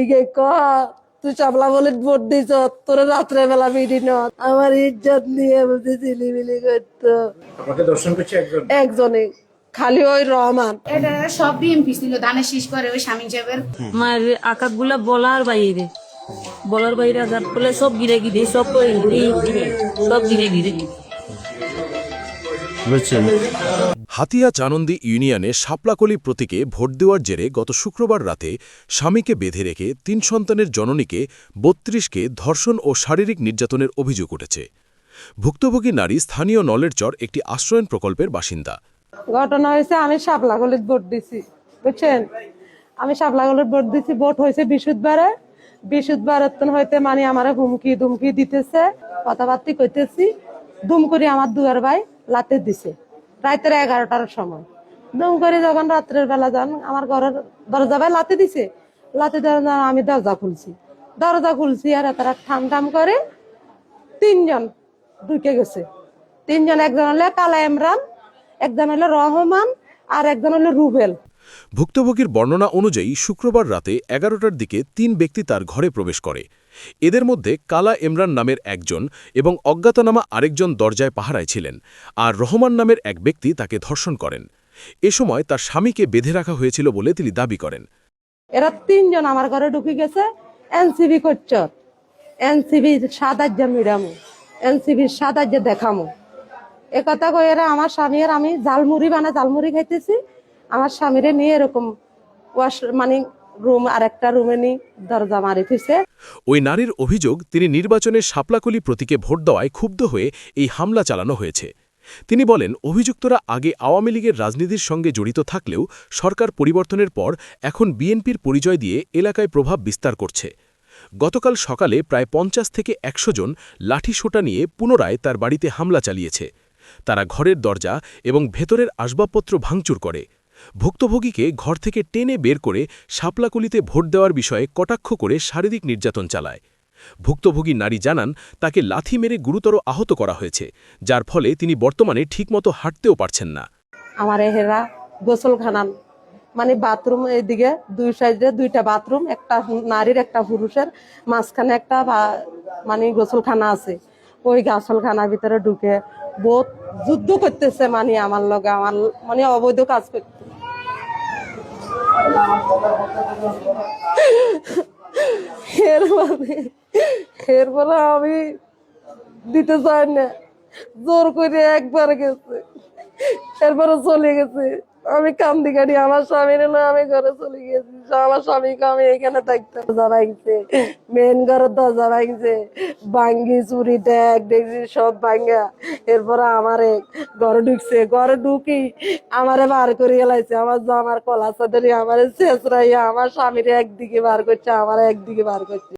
ইগে ক তুই চাপলা বলে ভোট দিছ তোর রাত্রে বেলা মিটিং আমার ইজ্জত নিয়ে বলতে চিলিমিলি করতো। আপনাকে দর্শন করছে একজন? একজনে খালি ওই রহমান। এটা সব বিএমপি ছিল ধানের শীষ করে ওই স্বামী সাহেবের মায়ের আকাশগুলা বলার বাইরে। বলার বাইরে আঘাত করলে সব গিরে গিরে সব সব গিরে গিরে। হাতিয়া চানন্দি ইউনিয়নে শাপলাকলি প্রতীকে ভোট দেওয়ার জেরে গত শুক্রবার রাতে স্বামীকে বেঁধে রেখে তিন সন্তানের জননীকে বত্রিশকে ধর্ষণ ও শারীরিক নির্যাতনের অভিযোগ উঠেছে। ভুক্তভোগী নারী স্থানীয় নলের চর একটি আশ্রয়ন প্রকল্পের বাসিন্দা। ঘটনা হয়েছে আমি শাপলাগলিত ভোট দিছি বুঝছেন? আমি শাপলাগলিত ভোট দিছি ভোট হয়েছে বৃহস্পতিবারে। বৃহস্পতিবারের হইতে মানে আমার হুমকি দুমকি দিতেছে কথাবার্তি কইতেছি। দুম করে আমার দুয়ার ভাই। লাতে দিছে। রাতের এগারোটার সময়। দুম করে যখন রাত্রের বেলা যান, আমার ঘরের দরজা ভাই লাতে দিছে। লাতে দেওয়ার আমি দরজা খুলছি। দরজা খুলছি আর তারা ঠাম ঠাম করে তিনজন ঢুকে গেছে। তিনজন, একজন হলে কালা ইমরান, একজন হলো রহমান আর একজন হলো রুবেল। ভুক্তভোগীর বর্ণনা অনুযায়ী শুক্রবার রাতে এগারোটার দিকে তিন ব্যক্তি তার ঘরে প্রবেশ করে। এদের মধ্যে কালা ইমরান নামের একজন এবং অজ্ঞাতনামা আরেকজন দরজায় পাহারায় ছিলেন আর রহমান নামের এক ব্যক্তি তাকে ধর্ষণ করেন। এ সময় তার স্বামীকে বেঁধে রাখা হয়েছিল বলে তিনি দাবি করেন। এরা তিনজন আমার ঘরে ঢুকে গেছে। এনসিবি করছ। এনসিবি সাদার্য মিরামু। এনসিবি সাদার্য দেখামু। এ কথা কই এরা আমার স্বামীর আমি জালমুড়ি বানা জালমুড়ি খাইতেছি। আমার স্বামীরে নিয়ে এরকম ওয়াশ মানে রুম রুমে নি, দরজা মারি ফিরছে ওই নারীর অভিযোগ, তিনি নির্বাচনে শাপলাকলি প্রতীকে ভোট দেওয়ায় ক্ষুব্ধ হয়ে এই হামলা চালানো হয়েছে। তিনি বলেন, অভিযুক্তরা আগে আওয়ামী লীগের রাজনীতির সঙ্গে জড়িত থাকলেও সরকার পরিবর্তনের পর এখন বিএনপির পরিচয় দিয়ে এলাকায় প্রভাব বিস্তার করছে। গতকাল সকালে প্রায় পঞ্চাশ থেকে একশো জন লাঠিসোঁটা নিয়ে পুনরায় তার বাড়িতে হামলা চালিয়েছে। তারা ঘরের দরজা এবং ভেতরের আসবাবপত্র ভাঙচুর করে। ভুক্তভোগীকে ঘর থেকে টেনে বের করে শাপলাকলিতে ভোট দেওয়ার বিষয়ে কটাক্ষ করে শারীরিক নির্যাতন চালায়। ভুক্তভোগী নারী জানান, তাকে লাথি মেরে গুরুতর আহত করা হয়েছে, যার ফলে তিনি বর্তমানে ঠিকমতো হাঁটতেও পারছেন না। আমার এহেরা মানে বাথরুম এদিকে দুই সাইডে দুইটা বাথরুম, একটা নারীর, একটা পুরুষের, মাঝখানে একটা মানে গোসলখানা আছে। ওই গোসলখানার ভিতরে ঢুকে বহুত যুদ্ধ করতেছে মানে আমার লগে, আমার মানে অবৈধ কাজ করতে। এরপরে এরপরে আমি দিতে চাই না জোর করে একবার গেছে এরপরে চলে গেছে আমি কান্দি কাটি, আমার স্বামী নিলে আমি ঘরে চলে গেছি আমার স্বামীকে আমি এখানে থাকতে দরজা ভাঙছে মেন ঘরের দরজা ভাঙছে। ভাঙ্গি, চুরি, ট্যাগ দেখছি সব ভাঙ্গা। এরপরে আমারে ঘরে ঢুকছে। ঘরে ঢুকি আমারে বার করে গেলাইছে আমার জামার কলা চাদরি আমারে শেষ রাইয়া আমার স্বামীরে একদিকে বার করছে, আমার একদিকে বার করছে।